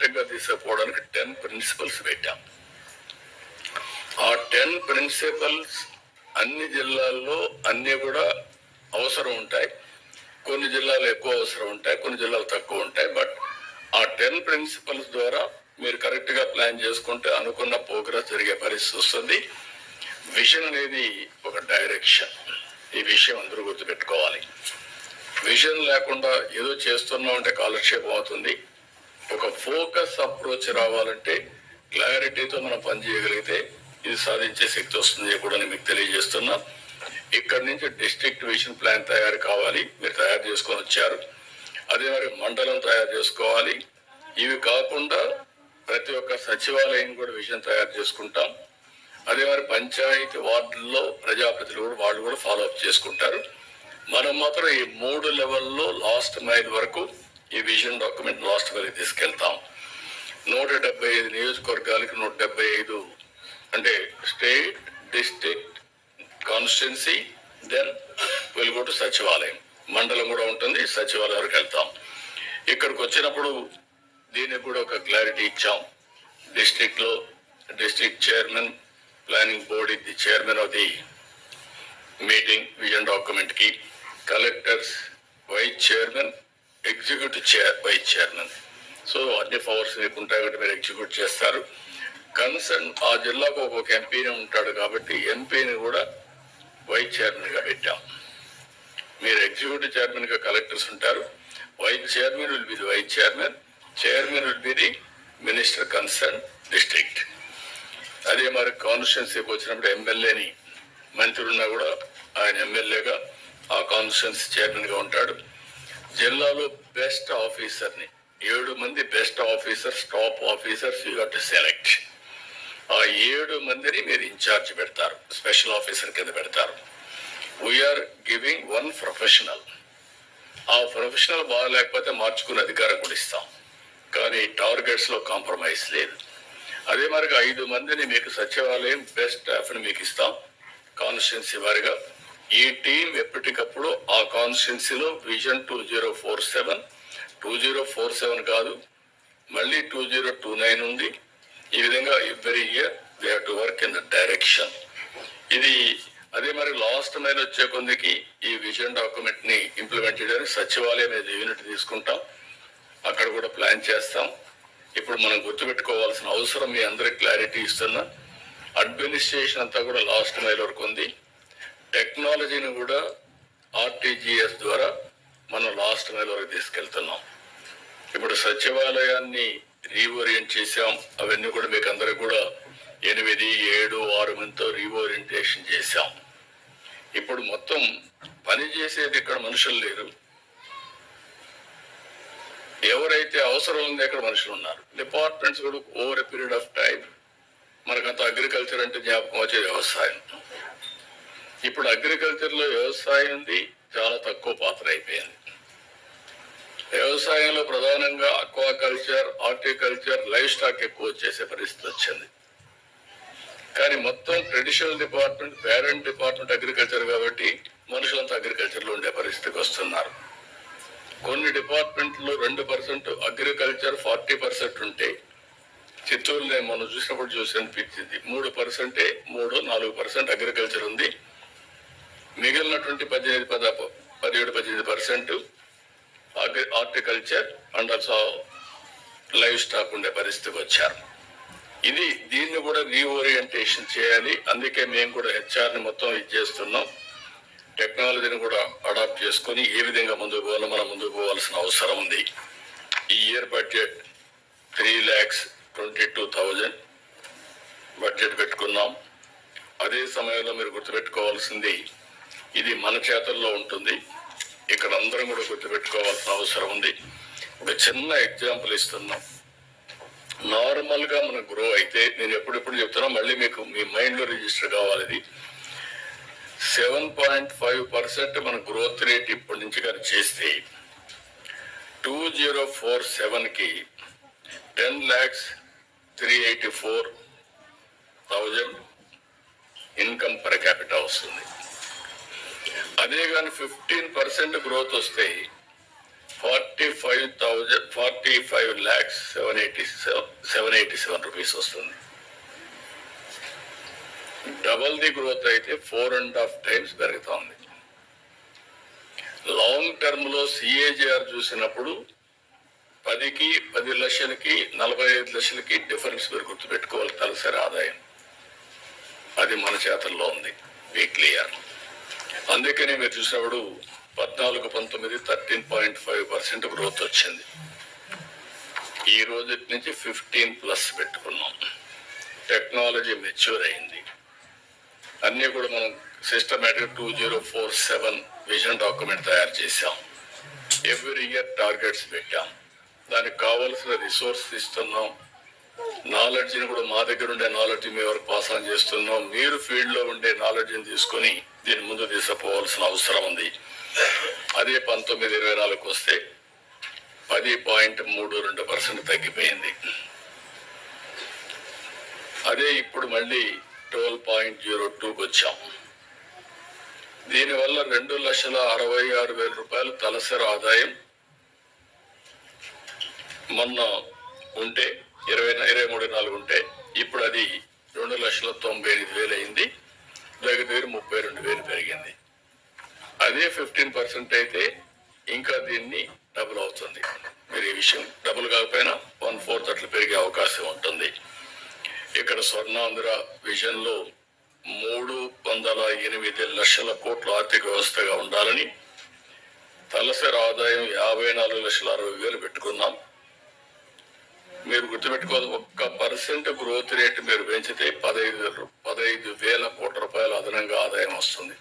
Systematic తీసుకుపోవడానికి ten principles పెట్టాం. ఆ టెన్ ప్రిన్సిపల్స్ అన్ని జిల్లాల్లో అన్ని కూడా అవసరం ఉంటాయి. కొన్ని జిల్లాలు ఎక్కువ అవసరం ఉంటాయి కొన్ని జిల్లాలు తక్కువ ఉంటాయి. బట్ ఆ టెన్ ప్రిన్సిపల్స్ ద్వారా మీరు కరెక్ట్గా ప్లాన్ చేసుకుంటే అనుకున్న ప్రోగ్రెస్ జరిగే పరిస్థితి వస్తుంది. విజన్ అనేది ఒక డైరెక్షన్ ఈ విషయం అందరూ గుర్తుపెట్టుకోవాలి. విజన్ లేకుండా ఏదో చేస్తున్నాం అంటే కాలక్షేపం అవుతుంది. ఒక ఫోకస్ అప్రోచ్ రావాలంటే క్లారిటీతో మనం పనిచేయగలిగితే ఇది సాధించే శక్తి వస్తుంది కూడా నేను మీకు తెలియజేస్తున్నా. ఇక్కడ నుంచి డిస్ట్రిక్ట్ విషన్ ప్లాన్ తయారు కావాలి. మీరు తయారు చేసుకొని వచ్చారు. అదే మరి మండలం తయారు చేసుకోవాలి. ఇవి కాకుండా ప్రతి ఒక్క సచివాలయం కూడా విషయం తయారు చేసుకుంటాం. అదే మరి పంచాయతీ వార్డుల్లో ప్రజాప్రతినిధులు కూడా వాళ్ళు కూడా ఫాలో అప్ చేసుకుంటారు. మనం మాత్రం ఈ మూడు లెవెల్లో లాస్ట్ మైల్ వరకు ఈ విజన్ డాక్యుమెంట్ లాస్ట్ వరకు తీసుకెళ్తాం. నూట డెబ్బై ఐదు నియోజకవర్గాలకి నూట డెబ్బై ఐదు అంటే state district constituency then Velugottu సచివాలయం. మండలం కూడా ఉంటుంది సచివాలయం వరకు వెళ్తాం. ఇక్కడికి వచ్చినప్పుడు దీనికి కూడా ఒక క్లారిటీ ఇచ్చాం. డిస్ట్రిక్ట్లో district chairman planning board the chairman of the meeting vision డాక్యుమెంట్కి collectors vice chairman executive chair vice chairman. So అన్ని పవర్స్ మీకు ఉంటాయి కాబట్టి మీరు ఎగ్జిక్యూట్ చేస్తారు. కన్సర్న్ ఆ జిల్లాకు ఒక్కొక్క ఎంపీని ఉంటాడు కాబట్టి ఎంపీని కూడా వైస్ చైర్మన్గా పెట్టాం. మీరు ఎగ్జిక్యూటివ్ చైర్మన్గా కలెక్టర్స్ ఉంటారు. Vice chairman will be the vice chairman. Chairman will be the minister concern district. అదే మరి కాన్స్టిట్యున్సీకి వచ్చినప్పుడు ఎమ్మెల్యేని మంత్రి ఉన్నా కూడా ఆయన ఎమ్మెల్యేగా ఆ కాన్స్టిట్యున్సీ చైర్మన్గా ఉంటాడు. ఇండియాలో బెస్ట్ ఆఫీసర్ని. ఏడు మంది best officers top officers you to select ఆ ఏడు మందిని మీరు ఇన్ఛార్జ్ పెడతారు. స్పెషల్ ఆఫీసర్ కింద పెడతారు. We are giving one professional ఆ ప్రొఫెషనల్ బాగలేకపోతే మార్చుకునే అధికారం కూడా ఇస్తాం. కానీ టార్గెట్స్లో కాంప్రమైజ్ లేదు. అదే మరిగా ఐదు మందిని మీకు సచివాలయం బెస్ట్ స్టాఫ్ని మీకు ఇస్తాం. కాన్స్టిట్యున్సీ వారిగా ఈ టీం ఎప్పటికప్పుడు ఆ కాన్స్టిట్యున్సీలో vision two zero four seven two zero four seven కాదు మళ్ళీ టూ జీరో టూ నైన్ ఉంది. ఈ విధంగా every year they have to work in the direction. ఇది అదే మరి లాస్ట్ మైల్ వచ్చే కొందికి ఈ విజన్ డాక్యుమెంట్ని ఇంప్లిమెంట్ చేయడానికి సచివాలయం అనేది యూనిట్ తీసుకుంటాం. అక్కడ కూడా ప్లాన్ చేస్తాం. ఇప్పుడు మనం గుర్తుపెట్టుకోవాల్సిన అవసరం మీ అందరికి క్లారిటీ ఇస్తున్నా. అడ్మినిస్ట్రేషన్ అంతా కూడా లాస్ట్ మైల్ వరకు ఉంది. టెక్నాలజీని కూడా ఆర్టీజీఎస్ ద్వారా మనం లాస్ట్ మైల్ వరకు తీసుకెళ్తున్నాం. ఇప్పుడు సచివాలయాన్ని రీఓరియంట్ చేశాం. అవన్నీ కూడా మీకు అందరికి కూడా ఎనిమిది ఏడు ఆరు మందితో రీఓరియంటేషన్ చేశాం. ఇప్పుడు మొత్తం పని చేసేది ఇక్కడ మనుషులు లేరు. ఎవరైతే అవసరం ఉంది అక్కడ మనుషులు ఉన్నారు. డిపార్ట్మెంట్స్ కూడా over a period of time మనకంత అగ్రికల్చర్ అంటే జ్ఞాపకం వచ్చే వ్యవసాయం ఇప్పుడు అగ్రికల్చర్లో చాలా తక్కువ పాత్ర అయిపోయింది. వ్యవసాయంలో ప్రధానంగా అక్వాకల్చర్ హార్టికల్చర్ లైఫ్ స్టాక్ ఎక్కువ వచ్చేసే పరిస్థితి వచ్చింది. కానీ మొత్తం traditional department parent department agriculture కాబట్టి మనుషులంతా అగ్రికల్చర్లో ఉండే పరిస్థితికి వస్తున్నారు. కొన్ని డిపార్ట్మెంట్లు రెండు పర్సెంట్ అగ్రికల్చర్ ఫార్టీ పర్సెంట్ ఉంటే చిత్తూరులో మనం చూసినప్పుడు చూసి అనిపించింది. మూడు పర్సెంటే మూడు నాలుగు పర్సెంట్ అగ్రికల్చర్ ఉంది. మిగిలినటువంటి పద్దెనిమిది పద పదిహేడు పద్దెనిమిది percent horticulture and also livestock ఉండే పరిస్థితికి వచ్చారు. ఇది దీన్ని కూడా రీఓరియంటేషన్ చేయాలి. అందుకే మేము కూడా హెచ్ఆర్ని మొత్తం ఇది చేస్తున్నాం. టెక్నాలజీని కూడా అడాప్ట్ చేసుకొని ఏ విధంగా ముందుకు పోవాలో మనం ముందుకు పోవాల్సిన అవసరం ఉంది. ఈ year budget three lakhs twenty two thousand budget పెట్టుకున్నాం. అదే సమయంలో మీరు గుర్తుపెట్టుకోవాల్సింది ఇది మన చేతుల్లో ఉంటుంది. ఇక్కడ అందరం కూడా గుర్తుపెట్టుకోవాల్సిన అవసరం ఉంది. ఒక చిన్న ఎగ్జాంపుల్ ఇస్తున్నాం. నార్మల్గా మనం గ్రో అయితే నేను ఎప్పుడెప్పుడు చెప్తున్నా మళ్ళీ మీకు మీ మైండ్లో రిజిస్టర్ కావాలి ఇది. సెవెన్ పాయింట్ ఫైవ్ పర్సెంట్ మన గ్రోత్ రేట్ ఇప్పటి నుంచి కానీ చేస్తే టూ జీరో ఫోర్ సెవెన్కి ten lakhs three eighty four thousand income per capital వస్తుంది. అదే కానీ ఫిఫ్టీన్ పర్సెంట్ గ్రోత్ వస్తే forty five thousand forty five lakhs seven eighty seven eighty seven rupees వస్తుంది. డబల్ ది గ్రోత్ అయితే ఫోర్ అండ్ హాఫ్ టైమ్స్ పెరుగుతోంది. Long టర్మ్లో CAGR చూసినప్పుడు పదికి పది లక్షలకి నలభై ఐదు లక్షలకి డిఫరెన్స్ మీరు గుర్తుపెట్టుకోవాలి తలసరి ఆదాయం. అది మన చేతల్లో ఉంది. వీక్లీ క్లియర్ అందుకనే మీరు చూసినప్పుడు పద్నాలుగు పంతొమ్మిది thirteen point five percent growth వచ్చింది. ఈ రోజు నుంచి ఫిఫ్టీన్ ప్లస్ పెట్టుకున్నాం. టెక్నాలజీ మెచ్యూర్ అయింది. అన్నీ కూడా మనం systematic two zero four seven vision document తయారు చేశాం. ఎవ్రీ ఇయర్ టార్గెట్స్ పెట్టాం. దానికి కావలసిన రిసోర్స్ ఇస్తున్నాం. నాలెడ్జ్ని కూడా మా దగ్గర ఉండే నాలెడ్జ్ మీ వరకు పాస్ ఆన్ చేస్తున్నాం. మీరు ఫీల్డ్లో ఉండే నాలెడ్జ్ని తీసుకొని దీని ముందు తీసుకుపోవాల్సిన అవసరం ఉంది. అదే పంతొమ్మిది ఇరవై నాలుగు వస్తే పది పాయింట్ మూడు రెండు పర్సెంట్ తగ్గిపోయింది. అదే ఇప్పుడు మళ్ళీ ట్వెల్వ్ పాయింట్ జీరో టూకి వచ్చాం. దీనివల్ల రెండు లక్షల అరవై ఆరు వేల రూపాయలు తలసరి ఆదాయం మొన్న ఉంటే ఇరవై ఇరవై మూడు నాలుగు ఉంటే ఇప్పుడు అది రెండు లక్షల తొంభై ఎనిమిది వేలు అయింది. దగ్గర దగ్గర ముప్పై రెండు వేలు పెరిగింది. అదే ఫిఫ్టీన్ పర్సెంట్ అయితే ఇంకా దీన్ని డబుల్ అవుతుంది. మీరు ఈ విషయం డబుల్ కాకపోయినా వన్ ఫోర్త్ అట్లా పెరిగే అవకాశం ఉంటుంది. ఇక్కడ స్వర్ణాంధ్ర విజన్లో మూడు వందల ఎనిమిది లక్షల కోట్ల ఆర్థిక వ్యవస్థగా ఉండాలని తలసరి ఆదాయం యాభై నాలుగు లక్షల అరవై వేలు పెట్టుకున్నాం. మీరు గుర్తుపెట్టుకోవాలి ఒక్క పర్సెంట్ గ్రోత్ రేట్ మీరు పెంచితే పదహైదు పదహైదు వేల కోట్ల రూపాయల అదనంగా ఆదాయం వస్తుంది.